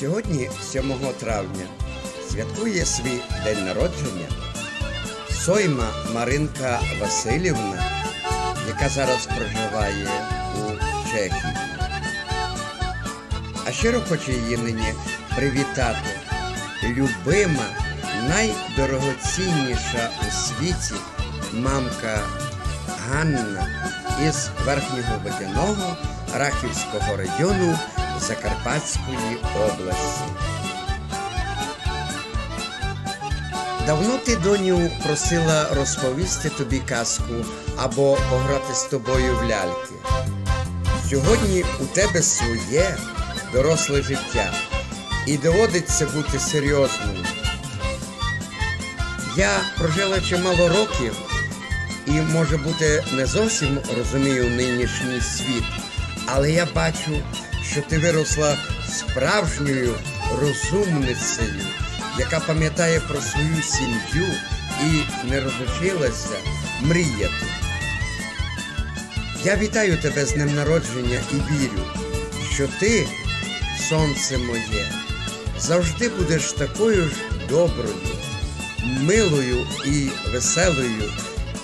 Сьогодні, 7 травня, святкує свій день народження Сойма Маринка Васильівна, яка зараз проживає у Чехії. А щиро хочу її нині привітати. Любима, найдорогоцінніша у світі мамка Ганна із Верхнього Водяного Рахівського району Закарпатської області. Давно ти, доню, просила розповісти тобі казку або пограти з тобою в ляльки. Сьогодні у тебе своє доросле життя і доводиться бути серйозною. Я прожила чимало років і, може бути, не зовсім розумію нинішній світ, але я бачу, що ти виросла справжньою розумницею, яка пам'ятає про свою сім'ю і не розучилася мріяти. Я вітаю тебе з днем народження і вірю, що ти, сонце моє, завжди будеш такою ж доброю, милою і веселою,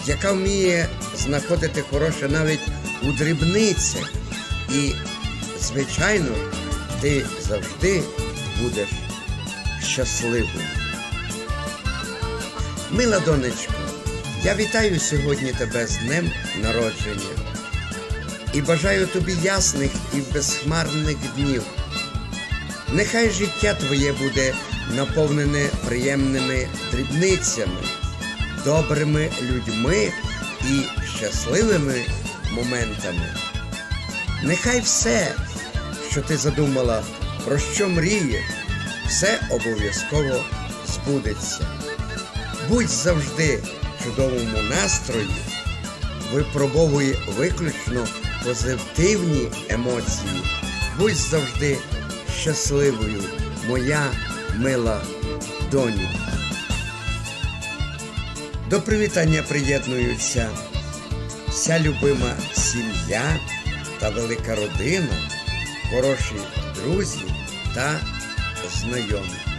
яка вміє знаходити хороше навіть у дрібницях. І, звичайно, ти завжди будеш щасливою. Мила донечко, я вітаю сьогодні тебе з днем народження і бажаю тобі ясних і безхмарних днів. Нехай життя твоє буде наповнене приємними дрібницями, добрими людьми і щасливими моментами. Нехай все, що ти задумала, про що мрієш, все обов'язково збудеться. Будь завжди в чудовому настрої, випробовуй виключно позитивні емоції. Будь завжди щасливою, моя мила доню. До привітання приєднуються вся любима сім'я та велика родина, хороші друзі та знайомі.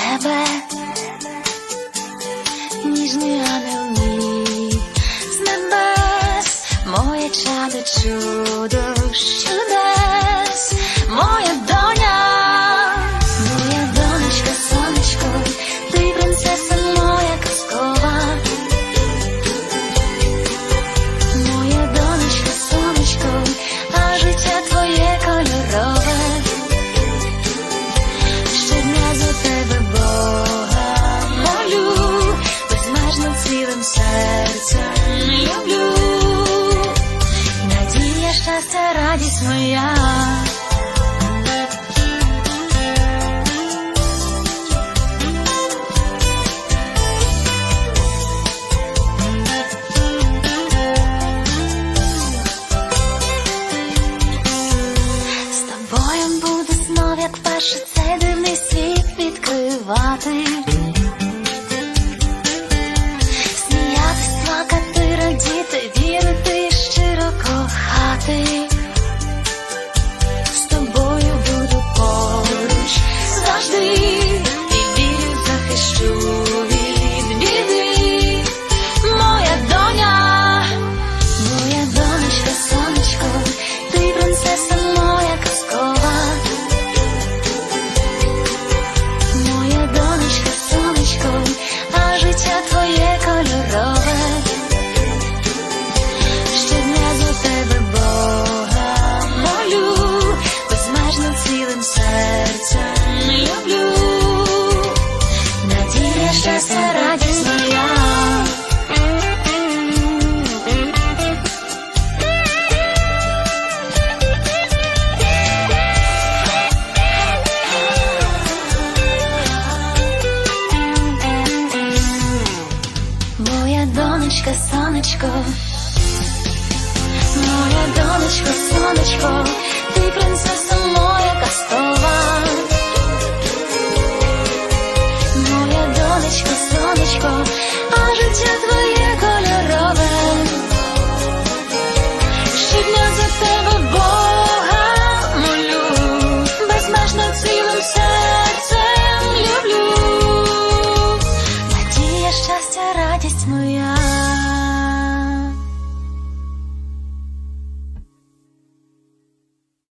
Тебе. Ніжний ангел мій з небес, моє чадо чудо чудес, моя серцем люблю. Надія, щастя, радість моя. З тобою буде знов, як перше цей дивний світ відкривати. Сонечко. Моя донечко, сонечко, ти принцеса